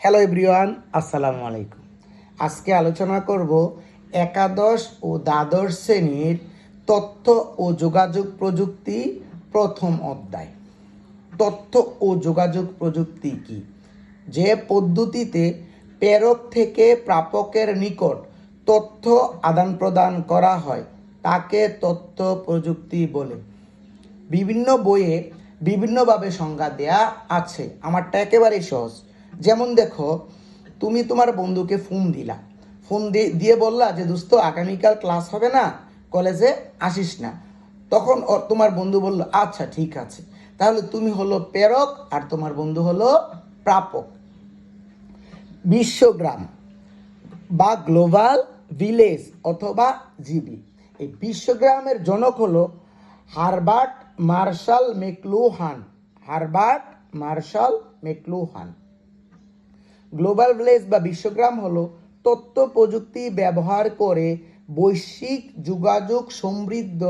Hello everyone আসসালামু আলাইকুম। আজকে আলোচনা করব একাদশ ও দ্বাদশ শ্রেণির তথ্য ও যোগাযোগ প্রযুক্তি প্রথম অধ্যায়। তথ্য ও যোগাযোগ প্রযুক্তি কি? যে পদ্ধতিতে প্রেরক থেকে প্রাপকের নিকট তথ্য আদান প্রদান করা হয়, তাকে তথ্য প্রযুক্তি বলে। বিভিন্ন বইয়ে বিভিন্নভাবে সংজ্ঞা দেয়া আছে। আমারটা একেবারেই সহজ। যেমন দেখো, তুমি তোমার বন্ধুকে ফোন দিলা। ফোন দিয়ে বললা যে, দোস্ত, আগামীকাল ক্লাস হবে না কলেজে আসিস না। তখন তোমার বন্ধু বলল আচ্ছা ঠিক আছে। তাহলে তুমি হলো প্রেরক আর তোমার বন্ধু হলো প্রাপক। বিশ্বগ্রাম বা গ্লোবাল ভিলেজ অথবা জিবি। এই বিশ্বগ্রামের জনক হলো Herbert Marshall McLuhan Herbert Marshall McLuhan global village বা বিশ্বগ্রাম হলো তথ্য প্রযুক্তি ব্যবহার করে বৈশ্বিক যোগাযোগ সমৃদ্ধ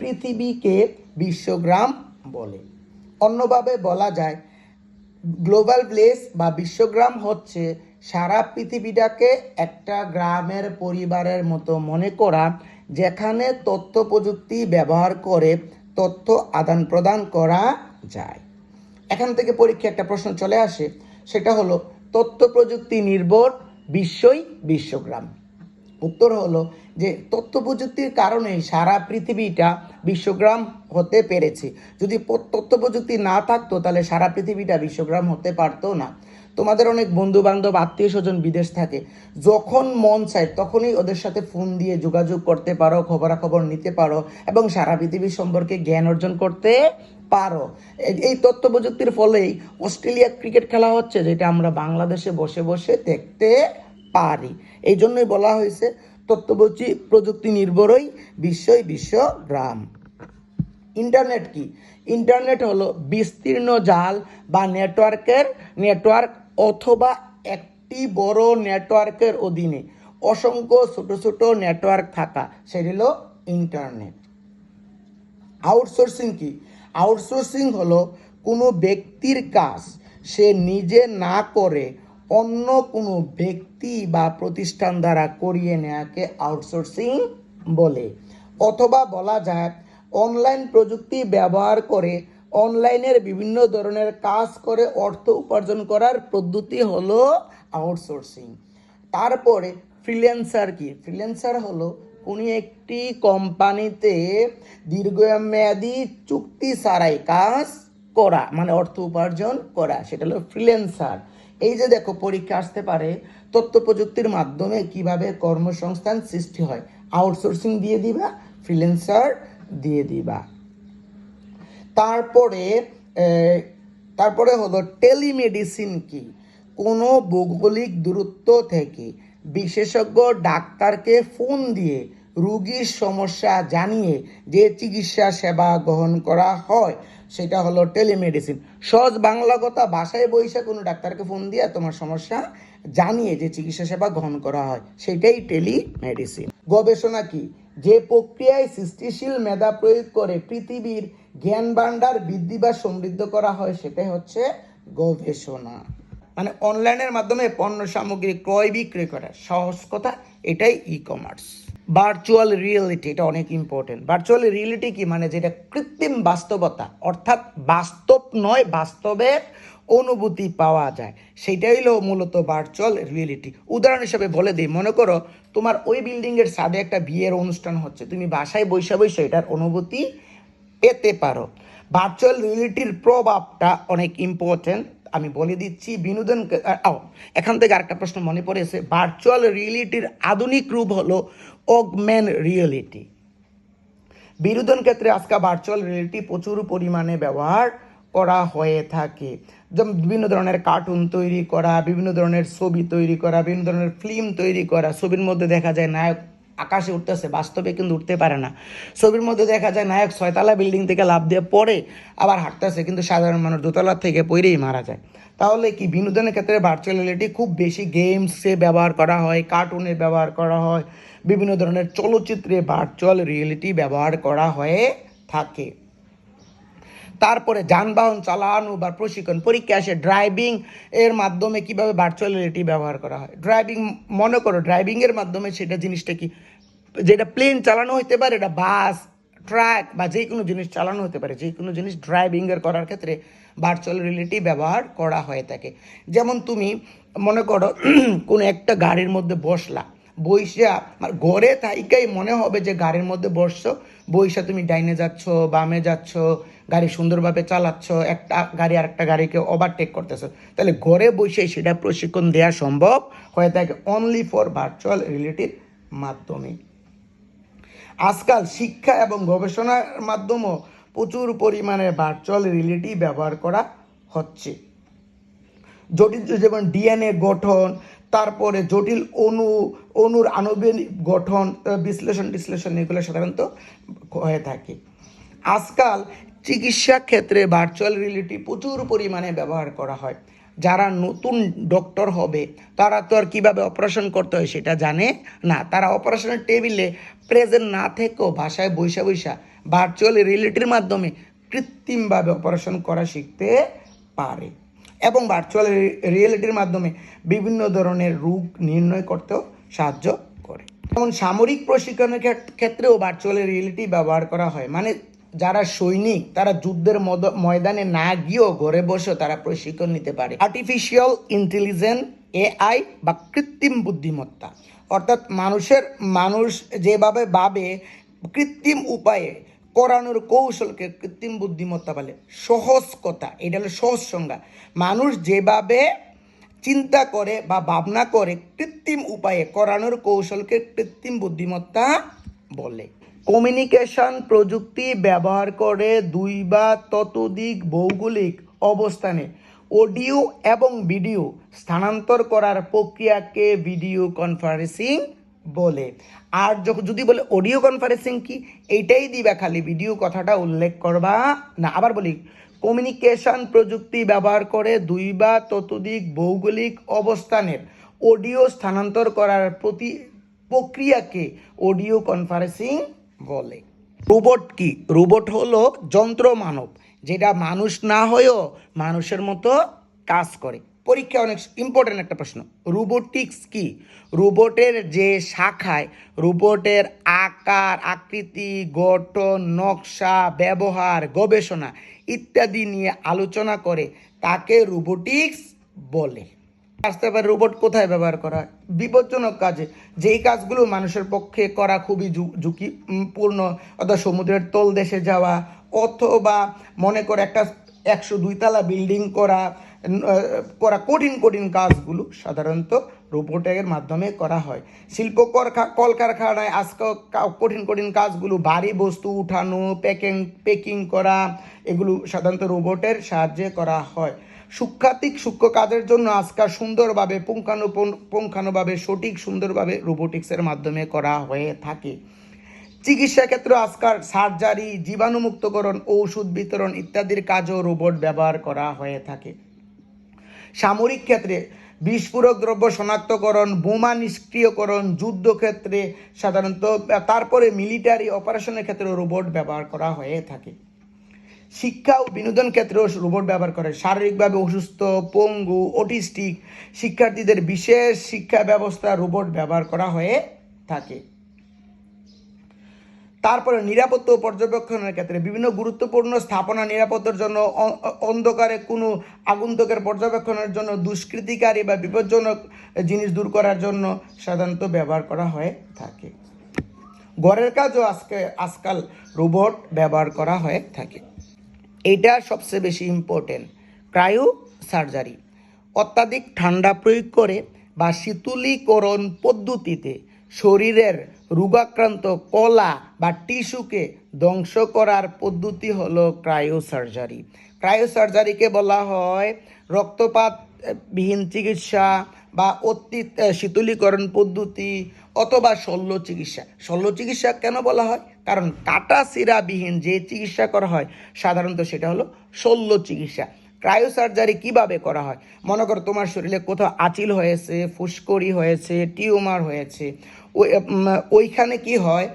পৃথিবীকে বিশ্বগ্রাম বলে। অন্যভাবে বলা যায়, গ্লোবাল ভিলেজ বা বিশ্বগ্রাম হচ্ছে সারা পৃথিবীটাকে একটা গ্রামের পরিবারের মতো মনে করা, যেখানে তথ্য প্রযুক্তি ব্যবহার করে তথ্য আদান প্রদান করা যায়। এখান থেকে পরীক্ষা একটা প্রশ্ন চলে আসে, সেটা হলো তথ্য প্রযুক্তি নির্ভর বিশ্বই বিশ্বগ্রাম। উত্তর হলো যে তথ্য প্রযুক্তির কারণেই সারা পৃথিবীটা বিশ্বগ্রাম হতে পেরেছে। যদি তথ্য প্রযুক্তি না থাকতো তাহলে সারা পৃথিবীটা বিশ্বগ্রাম হতে পারতো না। তোমাদের অনেক বন্ধু বান্ধব আত্মীয় স্বজন বিদেশ থাকে। যখন মন চায় তখনই ওদের সাথে ফোন দিয়ে যোগাযোগ করতে পারো, খবরাখবর নিতে পারো এবং সারা পৃথিবী সম্পর্কে জ্ঞান অর্জন করতে পারো। এই- তথ্য প্রযুক্তির ফলেই অস্ট্রেলিয়া ক্রিকেট খেলা হচ্ছে, যেটা আমরা বাংলাদেশে বসে বসে দেখতে পারি। এই জন্যই বলা হয়েছে তথ্য প্রযুক্তি নির্ভরই বিশ্বই বিশ্ব গ্রাম ইন্টারনেট কি? ইন্টারনেট হলো বিস্তীর্ণ জাল বা নেটওয়ার্কের নেটওয়ার্ক অথবা একটি বড় নেটওয়ার্কের অধীনে অসংখ্য ছোট ছোট নেটওয়ার্ক থাকা। সেটি হলো ইন্টারনেট। আউটসোর্সিং কি? আউটসোর্সিং হলো কোনো ব্যক্তির কাজ সে নিজে না করে অন্য কোনো ব্যক্তি বা প্রতিষ্ঠান দ্বারা করিয়ে নেওয়াকে আউটসোর্সিং বলে। অথবা বলা যায়, অনলাইন প্রযুক্তি ব্যবহার করে অনলাইনের বিভিন্ন ধরনের কাজ করে অর্থ উপার্জন করার পদ্ধতি হলো আউটসোর্সিং। তারপরে ফ্রিল্যান্সার কি? ফ্রিল্যান্সার হলো কোনো একটি কোম্পানিতে দীর্ঘমেয়াদী চুক্তি ছাড়াই কাজ করা মানে অর্থ উপার্জন করা, সেটা হলো ফ্রিল্যান্সার এই যে দেখো, পরীক্ষা আসতে পারে, তথ্য প্রযুক্তির মাধ্যমে কীভাবে কর্মসংস্থান সৃষ্টি হয় আউটসোর্সিং দিয়ে দিবা ফ্রিল্যান্সার দিয়ে দিবা। তারপরে তারপরে হলো টেলিমেডিসিন কি? কোনো ভৌগোলিক দূরত্ব থেকে বিশেষজ্ঞ ডাক্তারকে ফোন দিয়ে রুগীর সমস্যা জানিয়ে যে চিকিৎসা সেবা গ্রহণ করা হয়, সেটা হলো টেলিমেডিসিন। সহজ বাংলা কথা বাসায় বসে কোনো ডাক্তারকে ফোন দিয়ে তোমার সমস্যা জানিয়ে যে চিকিৎসা সেবা গ্রহণ করা হয়, সেটাই টেলিমেডিসিন। গবেষণা কি? যে প্রক্রিয়ায় সৃষ্টিশীল মেধা প্রয়োগ করে পৃথিবীর জ্ঞান ভাণ্ডার বৃদ্ধি বা সমৃদ্ধ করা হয়, সেটাই হচ্ছে গবেষণা। মানে অনলাইনের মাধ্যমে পণ্য সামগ্রী ক্রয় বিক্রয় করা সহজ কথা, এটাই ই কমার্স ভার্চুয়াল রিয়েলিটি এটা অনেক ইম্পর্টেন্ট ভার্চুয়াল রিয়েলিটি কি? মানে যেটা কৃত্রিম বাস্তবতা, অর্থাৎ বাস্তব নয়, বাস্তবের অনুভূতি পাওয়া যায়। সেটাই হলো মূলত ভার্চুয়াল রিয়েলিটি উদাহরণ হিসেবে বলে দিই, মনে করো তোমার ওই বিল্ডিংয়ের ছাদে একটা বিয়ের অনুষ্ঠান হচ্ছে, তুমি বাসায় বৈশা বৈশা এটার অনুভূতি পেতে পারো। ভার্চুয়াল রিয়েলিটির প্রভাবটা অনেক ইম্পর্টেন্ট আমি বলে দিচ্ছি, বিনোদন এখান থেকে আরেকটা প্রশ্ন মনে পড়েছে ভার্চুয়াল রিয়েলিটির আধুনিক রূপ হলো অগম্যান রিয়েলিটি বিনোদন ক্ষেত্রে আজকে ভার্চুয়াল রিয়েলিটি প্রচুর পরিমাণে ব্যবহার করা হয়ে থাকে। যেমন বিভিন্ন ধরনের কার্টুন তৈরি করা, বিভিন্ন ধরনের ছবি তৈরি করা, বিভিন্ন ধরনের ফিল্ম তৈরি করা, ছবির মধ্যে দেখা যায় নায়ক আকাশে উঠতেছে বাস্তবে কিন্তু উঠতে পারে না। ছবির মধ্যে দেখা যায় নায়ক ছয়তলা বিল্ডিং থেকে লাভ দিয়ে পড়ে, আবার হাঁটতেছে কিন্তু সাধারণ মানুষ দোতলা থেকে পড়েই মারা যায়। তাহলে কি বিনোদনের ক্ষেত্রে ভার্চুয়াল রিয়েলিটি খুব বেশি গেমসে ব্যবহার করা হয় কার্টুনে ব্যবহার করা হয়? বিভিন্ন ধরনের চলচ্চিত্রে ভার্চুয়াল রিয়েলিটি ব্যবহার করা হয়ে থাকে। তারপরে যানবাহন চালানো বা প্রশিক্ষণ পরীক্ষা আসে ড্রাইভিং এর মাধ্যমে কীভাবে ভার্চুয়াল রিয়েলিটি ব্যবহার করা হয়? ড্রাইভিং মনে করো ড্রাইভিংয়ের মাধ্যমে সেটা জিনিসটা কি? যেটা প্লেন চালানো হতে পারে, এটা বাস ট্রাক বা যে কোনো জিনিস চালানো হতে পারে যে কোনো জিনিস ড্রাইভিংয়ের করার ক্ষেত্রে ভার্চুয়াল রিয়েলিটি ব্যবহার করা হয়ে থাকে। যেমন তুমি মনে করো, কোনো একটা গাড়ির মধ্যে বসলা, বইসা মানে ঘরে থাইকাই মনে হবে যে গাড়ির মধ্যে বসছো, বইসা তুমি ডাইনে যাচ্ছ, বামে যাচ্ছ, গাড়ি সুন্দরভাবে চালাচ্ছ, একটা গাড়ি আর একটা গাড়িকে ওভারটেক করতেছো। তাহলে ঘরে বসে সেটা প্রশিক্ষণ দেওয়া সম্ভব হয়ে থাকে অনলি ফর ভার্চুয়াল রিয়েলিটির মাধ্যমে। আজকাল শিক্ষা এবং গবেষণার মাধ্যমেও প্রচুর পরিমাণে ভার্চুয়াল রিয়েলিটি ব্যবহার করা হচ্ছে। জটিল যেমন ডিএনএ গঠন, তারপরে জটিল অণু, অণুর আণবিক গঠন বিশ্লেষণ টিশ্লেষণ এগুলো সাধারণত হয়ে থাকে। আজকাল চিকিৎসা ক্ষেত্রে ভার্চুয়াল রিয়েলিটি প্রচুর পরিমাণে ব্যবহার করা হয়। যারা নতুন ডক্টর হবে, তারা তো আর কীভাবে অপারেশন করতে হয় সেটা জানে না। তারা অপারেশনের টেবিলে প্রেজেন্ট না থেকেও ভাষায় বৈশা বৈশা ভার্চুয়াল রিয়েলিটির মাধ্যমে কৃত্রিমভাবে অপারেশন করা শিখতে পারে এবং ভার্চুয়াল রিয়েলিটির মাধ্যমে বিভিন্ন ধরনের রোগ নির্ণয় করতেও সাহায্য করে। যেমন সামরিক প্রশিক্ষণের ক্ষেত- ক্ষেত্রেও ভার্চুয়াল রিয়েলিটি ব্যবহার করা হয়। মানে যারা সৈনিক, তারা যুদ্ধের ময়দানে না গিয়েও ঘরে বসেও তারা প্রশিক্ষণ নিতে পারে। আর্টিফিশিয়াল ইন্টেলিজেন্স এআই বা কৃত্রিম বুদ্ধিমত্তা। অর্থাৎ মানুষের, মানুষ যেভাবে ভাবে, কৃত্রিম উপায়ে করানোর কৌশলকে কৃত্রিম বুদ্ধিমত্তা বলে। সহজ কথা, এটা হলো সহজ সংজ্ঞা। মানুষ যেভাবে চিন্তা করে বা ভাবনা করে, কৃত্রিম উপায়ে করানোর কৌশলকে কৃত্রিম বুদ্ধিমত্তা বলে। কমিউনিকেশন প্রযুক্তি ব্যবহার করে দুই বা ততোধিক ভৌগোলিক অবস্থানে অডিও এবং ভিডিও স্থানান্তর করার প্রক্রিয়াকে ভিডিও কনফারেন্সিং বলে। আর যখন যদি বলে অডিও কনফারেন্সিং কি? এইটাই দিবা খালি। ভিডিও কথাটা উল্লেখ করবা না। আবার বলি, কমিউনিকেশন প্রযুক্তি ব্যবহার করে দুই বা ততোধিক ভৌগোলিক অবস্থানের অডিও স্থানান্তর করার প্রতি প্রক্রিয়াকে অডিও কনফারেন্সিং বলে। রোবট কি? রোবট হলো যন্ত্র মানব, যেটা মানুষ না হয়েও মানুষের মতো কাজ করে। পরীক্ষা অনেক ইম্পর্টেন্ট একটা প্রশ্ন রোবোটিক্স কি? রোবটের যে শাখায় রোবটের আকার, আকৃতি, গঠন, নকশা, ব্যবহার, গবেষণা ইত্যাদি নিয়ে আলোচনা করে তাকে রোবোটিক্স বলে। আসতে পারে রোবট কোথায় ব্যবহার করা হয়? বিপজ্জনক কাজে। যেই কাজগুলো মানুষের পক্ষে করা খুবই ঝুঁকিপূর্ণ অর্থাৎ সমুদ্রের তল দেশে যাওয়া, অথবা মনে করে একটা একশো দুইতলা বিল্ডিং করা করা কঠিন কঠিন কাজগুলো সাধারণত রোবটের মাধ্যমে করা হয়। শিল্প করখা- কলকারখানায় আজকাল কঠিন কঠিন কাজগুলো ভারী বস্তু উঠানো প্যাকিং প্যাকিং করা, এগুলো সাধারণত রোবটের সাহায্যে করা হয়। সূক্ষাত্মিক সূক্ষ্ম কাজের জন্য আজকাল সুন্দরভাবে পুঙ্খানুপুঙ্খ পুঙ্খানুভাবে, সঠিক সুন্দরভাবে রোবোটিক্সের মাধ্যমে করা হয়ে থাকে। চিকিৎসা ক্ষেত্রে আজকাল সার্জারি, জীবাণুমুক্তকরণ, ঔষধ বিতরণ ইত্যাদির কাজও রোবট ব্যবহার করা হয়ে থাকে। সামরিক ক্ষেত্রে বিস্ফোরক দ্রব্য শনাক্তকরণ, বোমা নিষ্ক্রিয়করণ, যুদ্ধক্ষেত্রে সাধারণত, তারপরে মিলিটারি অপারেশনের ক্ষেত্রে রোবট ব্যবহার করা হয়ে থাকে। শিক্ষা ও বিনোদন ক্ষেত্রেও রোবট ব্যবহার করে। শারীরিকভাবে অসুস্থ, পঙ্গু, অটিস্টিক শিক্ষার্থীদের বিশেষ শিক্ষা ব্যবস্থা রোবট ব্যবহার করা হয়ে থাকে। তারপরে নিরাপত্তা ও পর্যবেক্ষণের ক্ষেত্রে বিভিন্ন গুরুত্বপূর্ণ স্থাপনা নিরাপত্তার জন্য অন্ধকারে কোনো আগন্তুকের পর্যবেক্ষণের জন্য দুষ্কৃতিকারী বা বিপজ্জনক জিনিস দূর করার জন্য সাধারণত ব্যবহার করা হয়ে থাকে। ঘরের কাজও আজকে, আজকাল রোবট ব্যবহার করা হয়ে থাকে। এটা সবচেয়ে বেশি ইম্পর্টেন্ট ক্রায়ো সার্জারি। অত্যাধিক ঠান্ডা প্রয়োগ করে বা শীতলীকরণ পদ্ধতিতে শরীরের রোগাক্রান্ত কলা বা টিস্যুকে ধ্বংস করার পদ্ধতি হলো ক্রায়ো সার্জারি। ক্রায়ো সার্জারিকে বলা হয় রক্তপাত বিহীন চিকিৎসা বা অতি শীতলীকরণ পদ্ধতি অথবা শল্য চিকিৎসা। শল্য চিকিৎসা কেন বলা হয়? কারণ কাটা সিরাবিহীন যে চিকিৎসা করা হয়, সাধারণত সেটা হলো শল্য চিকিৎসা। ক্রায়ো সার্জারি কীভাবে করা হয়? মনে করো তোমার শরীরে কোথাও আচিল হয়েছে, ফুসকড়ি হয়েছে, টিউমার হয়েছে। ওই ওইখানে কি হয়?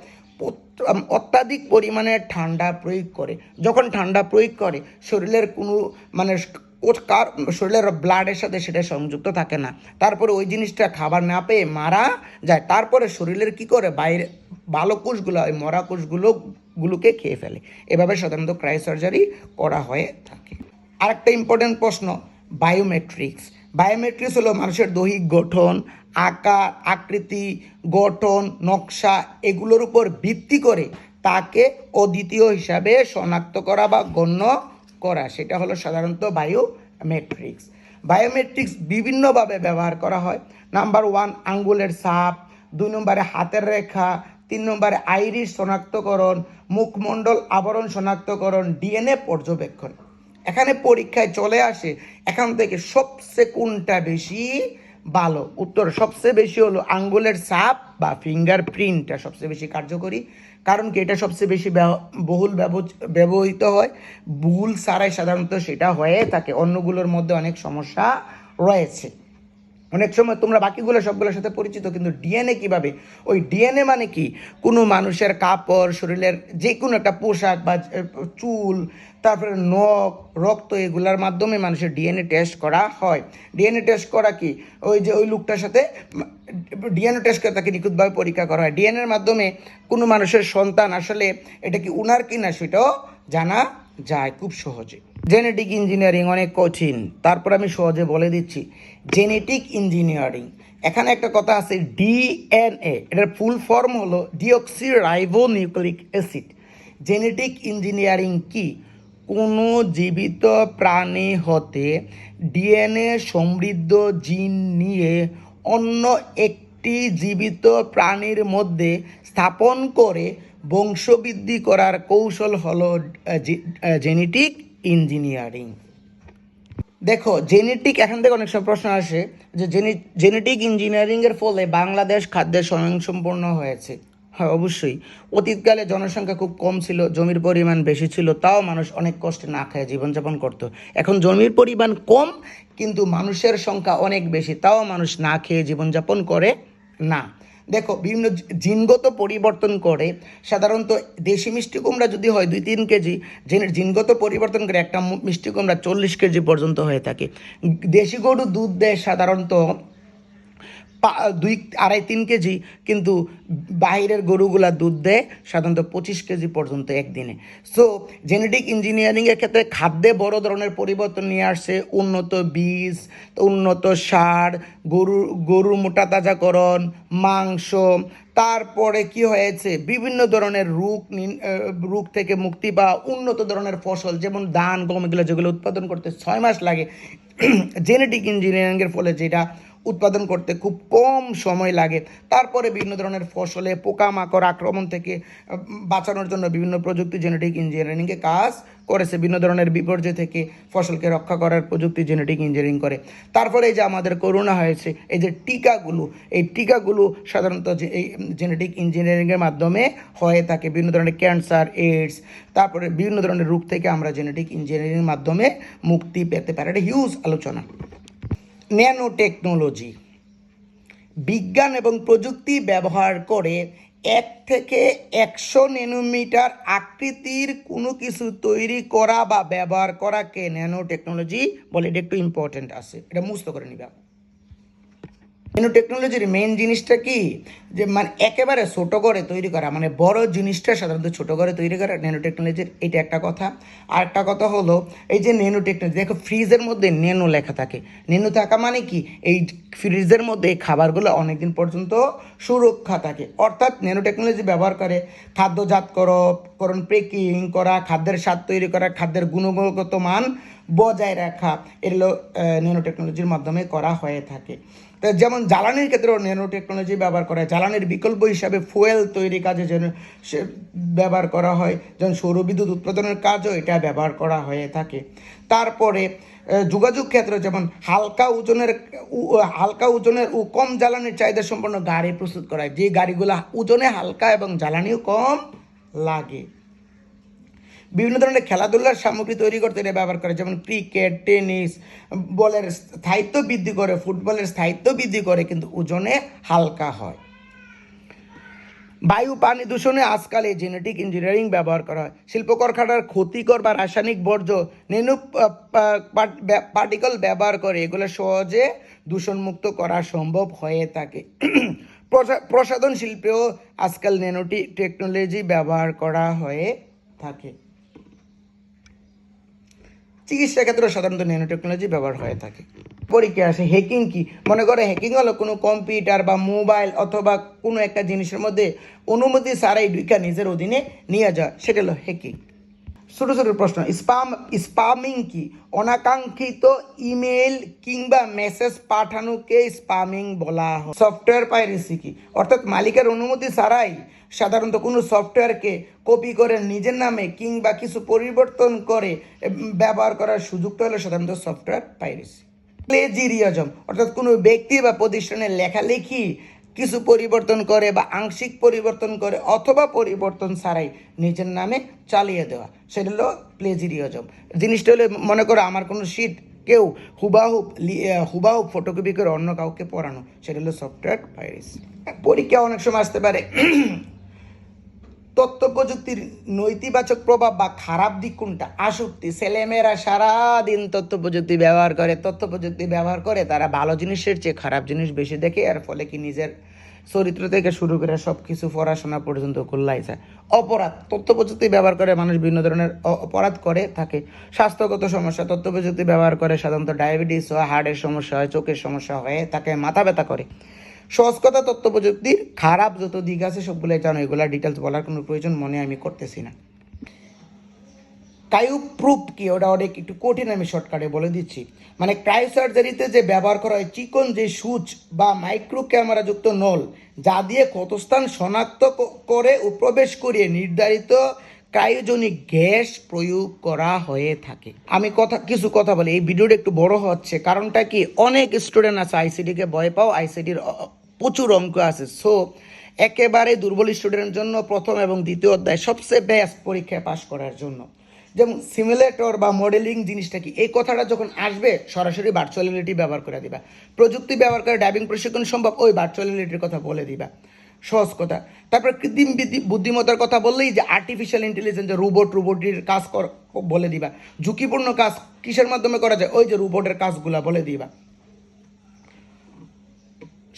অত্যাধিক পরিমাণে ঠান্ডা প্রয়োগ করে। যখন ঠান্ডা প্রয়োগ করে, শরীরের কোনো মানে ও- কার শরীরের ব্লাডের সাথে সেটা সংযুক্ত থাকে না। তারপরে ওই জিনিসটা খাবার না পেয়ে মারা যায়। তারপরে শরীরের কি করে? বাইরে ভালো কোষগুলো ওই মরা কোষগুলো গুলোকে খেয়ে ফেলে। এভাবে সাধারণত ক্রাই সার্জারি করা হয়ে থাকে। আরেকটা ইম্পর্টেন্ট প্রশ্ন বায়োমেট্রিক্স বায়োমেট্রিক্স হলো মানুষের দৈহিক গঠন, আকার, আকৃতি, গঠন, নকশা, এগুলোর উপর ভিত্তি করে তাকে অদ্বিতীয় হিসাবে শনাক্ত করা বা গণ্য করা, সেটা হলো সাধারণত বায়োমেট্রিক্স বায়োমেট্রিক্স বিভিন্নভাবে ব্যবহার করা হয়। নাম্বার ওয়ান আঙ্গুলের সাপ দুই নম্বরে হাতের রেখা, তিন নম্বরে আইরিশ শনাক্তকরণ, মুখমণ্ডল আবরণ শনাক্তকরণ ডিএনএ পর্যবেক্ষণ। এখানে পরীক্ষায় চলে আসে এখান থেকে সবচেয়ে কোনটা বেশি ভালো। উত্তর সবচেয়ে বেশি হলো আঙ্গুলের ছাপ বা ফিঙ্গার প্রিন্টটা সবচেয়ে বেশি কার্যকরী। কারণ কি এটা সবচেয়ে বেশি বহুল ব্যবহৃত হয়। ভুল ছাড়াই সাধারণত সেটা হয়ে থাকে। অন্যগুলোর মধ্যে অনেক সমস্যা রয়েছে। অনেক সময় তোমরা বাকিগুলো সবগুলোর সাথে পরিচিত, কিন্তু ডিএনএ কীভাবে? ওই ডিএনএ মানে কি? কোনো মানুষের কাপড়, শরীরের যে কোনো একটা পোশাক বা চুল, তারপরে নখ, রক্ত এগুলোর মাধ্যমে মানুষের ডিএনএ টেস্ট করা হয়। ডিএনএ টেস্ট করা কি? ওই যে ওই লোকটার সাথে ডিএনএ টেস্ট করে তাকে নিখুঁতভাবে পরীক্ষা করা হয়। ডিএনএর মাধ্যমে কোনো মানুষের সন্তান আসলে এটা কি উনার কিনা সেটাও জানা যায় খুব সহজে। জেনেটিক ইঞ্জিনিয়ারিং অনেক কঠিন। তারপর আমি সহজে বলে দিচ্ছি জেনেটিক ইঞ্জিনিয়ারিং এখানে একটা কথা আছে ডিএনএ এটার ফুল ফর্ম হলো deoxyribonucleic acid genetic engineering কি? কোনো জীবিত প্রাণী হতে ডিএনএ সমৃদ্ধ জিন নিয়ে অন্য একটি জীবিত প্রাণীর মধ্যে স্থাপন করে বংশবৃদ্ধি করার কৌশল হলো জেনেটিক ইঞ্জিনিয়ারিং। দেখো জেনেটিক এখান থেকে অনেক সময় প্রশ্ন আসে যে জেনেটিক ইঞ্জিনিয়ারিংয়ের ফলে বাংলাদেশ খাদ্যে স্বয়ংসম্পূর্ণ হয়েছে। হ্যাঁ অবশ্যই। অতীতকালে জনসংখ্যা খুব কম ছিল, জমির পরিমাণ বেশি ছিল, তাও মানুষ অনেক কষ্টে না খায় জীবনযাপন করতো। এখন জমির পরিমাণ কম, কিন্তু মানুষের সংখ্যা অনেক বেশি, তাও মানুষ না খেয়ে জীবনযাপন করে না। দেখো, বিভিন্ন জিনগত পরিবর্তন করে, সাধারণত দেশি মিষ্টি কুমড়া যদি হয় দুই তিন কেজি জিনগত পরিবর্তন করে একটা মিষ্টি কুমড়া চল্লিশ কেজি পর্যন্ত হয়ে থাকে। দেশি গরু দুধ দেয় সাধারণত দুই, আড়াই, তিন কেজি, কিন্তু বাইরের গরুগুলা দুধ দেয় সাধারণত পঁচিশ কেজি পর্যন্ত একদিনে। সো জেনেটিক ইঞ্জিনিয়ারিংয়ের ক্ষেত্রে খাদ্যে বড় ধরনের পরিবর্তন নিয়ে আসছে। উন্নত বীজ, উন্নত সার, গরু গরুর মোটা তাজাকরণ, মাংস, তারপরে কি হয়েছে? বিভিন্ন ধরনের রোগ রোগ থেকে মুক্তি বা উন্নত ধরনের ফসল, যেমন ধান, গম, এগুলো যেগুলো উৎপাদন করতে ছয় মাস লাগে। জেনেটিক ইঞ্জিনিয়ারিংয়ের ফলে যেটা উৎপাদন করতে খুব কম সময় লাগে। তারপরে বিভিন্ন ধরনের ফসলে পোকামাকড় আক্রমণ থেকে বাঁচানোর জন্য বিভিন্ন প্রযুক্তি জেনেটিক ইঞ্জিনিয়ারিংয়ে কাজ করেছে। বিভিন্ন ধরনের বিপর্যয় থেকে ফসলকে রক্ষা করার প্রযুক্তি জেনেটিক ইঞ্জিনিয়ারিং করে। তারপরে এই যে আমাদের করোনা হয়েছে, এই যে টিকাগুলো, এই টিকাগুলো সাধারণত যে, এই জেনেটিক ইঞ্জিনিয়ারিংয়ের মাধ্যমে হয়ে থাকে। বিভিন্ন ধরনের ক্যান্সার এইডস তারপরে বিভিন্ন ধরনের রোগ থেকে আমরা জেনেটিক ইঞ্জিনিয়ারিংয়ের মাধ্যমে মুক্তি পেতে পারি। এটা হিউজ আলোচনা। ন্যানো টেকনোলজি বিজ্ঞান এবং প্রযুক্তি ব্যবহার করে এক থেকে একশো ন্যানোমিটার আকৃতির কোনো কিছু তৈরি করা বা ব্যবহার করাকে ন্যানো টেকনোলজি বলে। এটা একটু ইম্পর্টেন্ট আছে। এটা মুস্ত করে নিবা। ন্যানো টেকনোলজির মেন জিনিসটা কি? যে মানে একেবারে ছোটো করে তৈরি করা মানে বড় জিনিসটা সাধারণত ছোট করে তৈরি করা ন্যানো টেকনোলজির এটা একটা কথা। আর একটা কথা হলো, এই যে ন্যানো টেকনোলজি দেখো ফ্রিজের মধ্যে ন্যানো লেখা থাকে। ন্যানো থাকা মানে কি? এই ফ্রিজের মধ্যে এই খাবারগুলো অনেকদিন পর্যন্ত সুরক্ষা থাকে। অর্থাৎ ন্যানো টেকনোলজি ব্যবহার করে খাদ্যজাতকরণ প্যাকিং করা, খাদ্যের স্বাদ তৈরি করা, খাদ্যের গুণগত মান বজায় রাখা, এগুলো ন্যানো টেকনোলজির মাধ্যমে করা হয়ে থাকে। যেমন জ্বালানির ক্ষেত্রেও ন্যানো টেকনোলজি ব্যবহার করা হয়। জ্বালানির বিকল্প হিসাবে ফুয়েল তৈরি কাজে যেন সে ব্যবহার করা হয়, যেমন সৌরবিদ্যুৎ উৎপাদনের কাজও এটা ব্যবহার করা হয়ে থাকে। তারপরে যোগাযোগ ক্ষেত্রে যেমন হালকা ওজনের হালকা ওজনের ও কম জ্বালানির চাহিদা সম্পন্ন গাড়ি প্রস্তুত করা হয়। যে গাড়িগুলো ওজনে হালকা এবং জ্বালানিও কম লাগে। বিভিন্ন ধরনের খেলাধুলার সামগ্রী তৈরি করতে এটা ব্যবহার করে, যেমন ক্রিকেট, টেনিস, বলের স্থায়িত্ব বৃদ্ধি করে, ফুটবলের স্থায়িত্ব বৃদ্ধি করে, কিন্তু ওজনে হালকা হয়। বায়ু, পানি দূষণে আজকাল এই জেনেটিক ইঞ্জিনিয়ারিং ব্যবহার করা হয়। শিল্প কারখানার ক্ষতিকর বা রাসায়নিক বর্জ্য নেনু পার্টিকল ব্যবহার করে এগুলো সহজে দূষণমুক্ত করা সম্ভব হয়ে থাকে। প্রসা- প্রসাধন শিল্পেও আজকাল ন্যানোটি টেকনোলজি ব্যবহার করা হয়ে থাকে। চিকিৎসা ক্ষেত্রে সাধারণত ন্যানো টেকনোলজি ব্যবহার হয়ে থাকে। পরীক্ষা আসে হ্যাকিং কি? মনে করে হ্যাকিং হলো কোনো কম্পিউটার বা মোবাইল অথবা কোনো একটা জিনিসের মধ্যে অনুমতি ছাড়াই ঢুকা নিজের অধীনে নিয়ে যায় সেটা হলো হ্যাকিং ছোট ছোট প্রশ্ন স্পাম স্পামিং কি? অনাকাঙ্ক্ষিত ইমেল কিংবা মেসেজ পাঠানোকে স্পামিং বলা হয়। সফটওয়্যার পাইরেসি কি? অর্থাৎ মালিকের অনুমতি ছাড়াই সাধারণত কোনো সফটওয়্যারকে কপি করে নিজের নামে কিংবা কিছু পরিবর্তন করে ব্যবহার করার সুযোগটা হলো সাধারণত সফটওয়্যার পাইরেসি প্লেজিরিয়াজম অর্থাৎ কোনো ব্যক্তি বা প্রতিষ্ঠানের লেখালেখি কিছু পরিবর্তন করে বা আংশিক পরিবর্তন করে অথবা পরিবর্তন ছাড়াই নিজের নামে চালিয়ে দেওয়া, সেটা হলো প্লেজিরিয়াজম জিনিসটা হলে, মনে করো আমার কোনো শিট কেউ হুবাহুব হুবাহুব ফটোকপি করে অন্য কাউকে পড়ানো, সেটা হলো সফটওয়্যার ভাইরাস পরীক্ষা অনেক সময় আসতে পারে তথ্য প্রযুক্তির নৈতিবাচক প্রভাব বা খারাপ দিক কোনটা? আসক্তি, ছেলেমেয়েরা সারাদিন তথ্য প্রযুক্তি ব্যবহার করে তথ্য প্রযুক্তি ব্যবহার করে তারা ভালো জিনিসের চেয়ে খারাপ জিনিস বেশি দেখে, এর ফলে কি নিজের চরিত্র থেকে শুরু করে সব কিছু পড়াশোনা পর্যন্ত খোল্লাই যায়। অপরাধ তথ্য প্রযুক্তি ব্যবহার করে মানুষ বিভিন্ন ধরনের অপরাধ করে, থাকে স্বাস্থ্যগত সমস্যা তথ্য প্রযুক্তি ব্যবহার করে সাধারণত ডায়াবেটিস হয়, হার্টের সমস্যা হয়, চোখের সমস্যা হয়ে তাকে মাথা ব্যথা করে। সহজ কথা তথ্য প্রযুক্তির খারাপ যত দিক আছে সবগুলো জানো, এগুলা ডিটেলস বলার কোনো প্রয়োজন মনে আমি করতেছি না। ক্রায়ো প্রুফ কি, ওটা অনেক একটু কঠিন আমি শর্টকাটে বলে দিচ্ছি। মানে ক্রায়ো সার্জারিতে যে ব্যবহার করা হয়, চিকন যে সুচ বা মাইক্রো ক্যামেরাযুক্ত নল, যা দিয়ে ক্ষতস্থান শনাক্ত করে ও প্রবেশ করিয়ে নির্ধারিত ক্রায়োজনিক গ্যাস প্রয়োগ করা হয়ে থাকে। আমি কথা, কিছু কথা বলি। এই ভিডিওটা একটু বড় হচ্ছে। কারণটা কি? অনেক স্টুডেন্ট আছে আইসিডিকে ভয় পাও আইসিডির প্রচুর অঙ্ক আছে। সো একেবারে দুর্বল স্টুডেন্টের জন্য প্রথম এবং দ্বিতীয় অধ্যায় সবচেয়ে বেস্ট পরীক্ষায় পাশ করার জন্য। যেমন সিমুলেটর বা মডেলিং জিনিসটা কি? এই কথাটা যখন আসবে, সরাসরি ভার্চুয়াল রিয়েলিটি ব্যবহার করে দিবা। প্রযুক্তি ব্যবহার করে ড্রাইভিং প্রশিক্ষণ সম্ভব, ওই ভার্চুয়াল রিয়েলিটির কথা বলে দিবা। সহজ কথা। তারপর কৃত্রিম বুদ্ধিমত্তার কথা বললেই যে আর্টিফিশিয়াল ইন্টেলিজেন্স যে রোবট রোবটির কাজ বলে দিবা। ঝুঁকিপূর্ণ কাজ কিসের মাধ্যমে করা যায়? ওই যে রোবটের কাজগুলা বলে দিবা।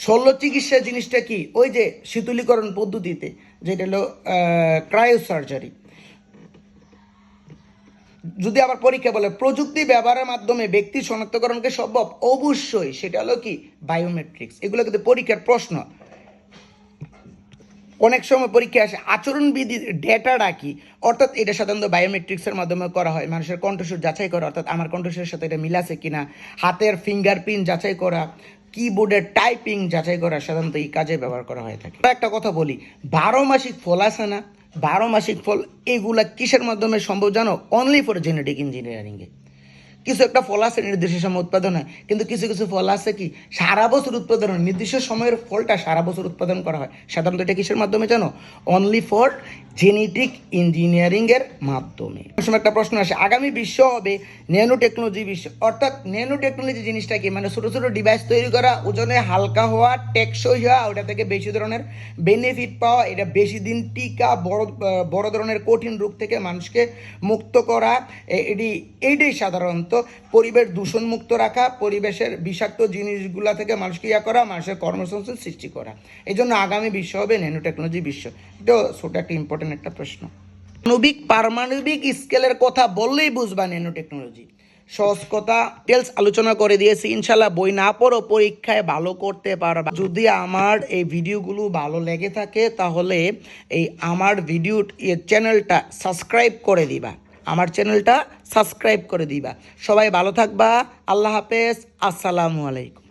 শল্য চিকিৎসা জিনিসটা কি? ওই যে শীতলীকরণ পদ্ধতিতে, যেটা হলো ক্রায়ো সার্জারি যদি আবার পরীক্ষা বলে, প্রযুক্তি ব্যবহারের মাধ্যমে ব্যক্তি শনাক্তকরণকে সম্ভব? অবশ্যই। সেটা হলো কি? বায়োমেট্রিক্স এগুলো কিন্তু পরীক্ষার প্রশ্ন। অনেক সময় পরীক্ষা আসে, আচরণবিধি ডেটাটা কি অর্থাৎ এটা সাধারণত বায়োমেট্রিক্সের মাধ্যমে করা হয়। মানুষের কণ্ঠস্বর যাচাই করা, অর্থাৎ আমার কণ্ঠস্বরের সাথে এটা মিল আছে কিনা। হাতের ফিঙ্গারপ্রিন্ট যাচাই করা কিবোর্ডের টাইপিং যাচাই করা সাধারণত এই কাজে ব্যবহার করা হয়ে থাকে। একটা কথা বলি, বারো মাসিক ফল আসে না? বারো মাসিক ফল, এগুলা কিসের মাধ্যমে সম্ভব জানো? অনলি ফর জেনেটিক ইঞ্জিনিয়ারিংয়ে কিছু একটা ফল আছে নির্দিষ্ট সময় উৎপাদন হয় কিন্তু কিছু কিছু ফল আছে কি, সারা বছর উৎপাদন হয় নির্দিষ্ট সময়ের ফলটা সারা বছর উৎপাদন করা হয়। সাধারণত এটা কিসের মাধ্যমে জানো? অনলি ফর জেনেটিক ইঞ্জিনিয়ারিংয়ের মাধ্যমে। সময় একটা প্রশ্ন আসে, আগামী বিশ্ব হবে ন্যানো টেকনোলজি বিশ্ব, অর্থাৎ ন্যানো টেকনোলজি জিনিসটা কি মানে ছোটো ছোটো ডিভাইস তৈরি করা, ওজনে হালকা হওয়া, টেকসই হওয়া, ওটা থেকে বেশি ধরনের বেনিফিট পাওয়া, এটা বেশি দিন টিকা, বড় বড় ধরনের কঠিন রোগ থেকে মানুষকে মুক্ত করা এটি, এইটাই সাধারণত পরিবেশ দূষণমুক্ত রাখা, পরিবেশের বিষাক্ত জিনিসগুলা থেকে মানুষকে ইয়া করা, মানুষের কর্মসংস্থান সৃষ্টি করা। এই জন্য আগামী বিশ্ব হবে ন্যানো টেকনোলজি বিশ্ব। এটাও ছোট একটা ইম্পর্টেন্ট একটা প্রশ্ন। পারমাণবিক পারমাণবিক স্কেলের কথা বললেই বুঝবা ন্যানো টেকনোলজি সহজ কথা ডিটেলস আলোচনা করে দিয়েছি, ইনশাল্লাহ বই না পড়ো, পরীক্ষায় ভালো করতে পারবা। যদি আমার এই ভিডিওগুলো ভালো লেগে থাকে, তাহলে এই আমার ভিডিও চ্যানেলটা সাবস্ক্রাইব করে দিবা। আমার চ্যানেলটা সাবস্ক্রাইব করে দিবা। সবাই ভালো থাকবা। আল্লাহ হাফেজ। আসসালামু আলাইকুম।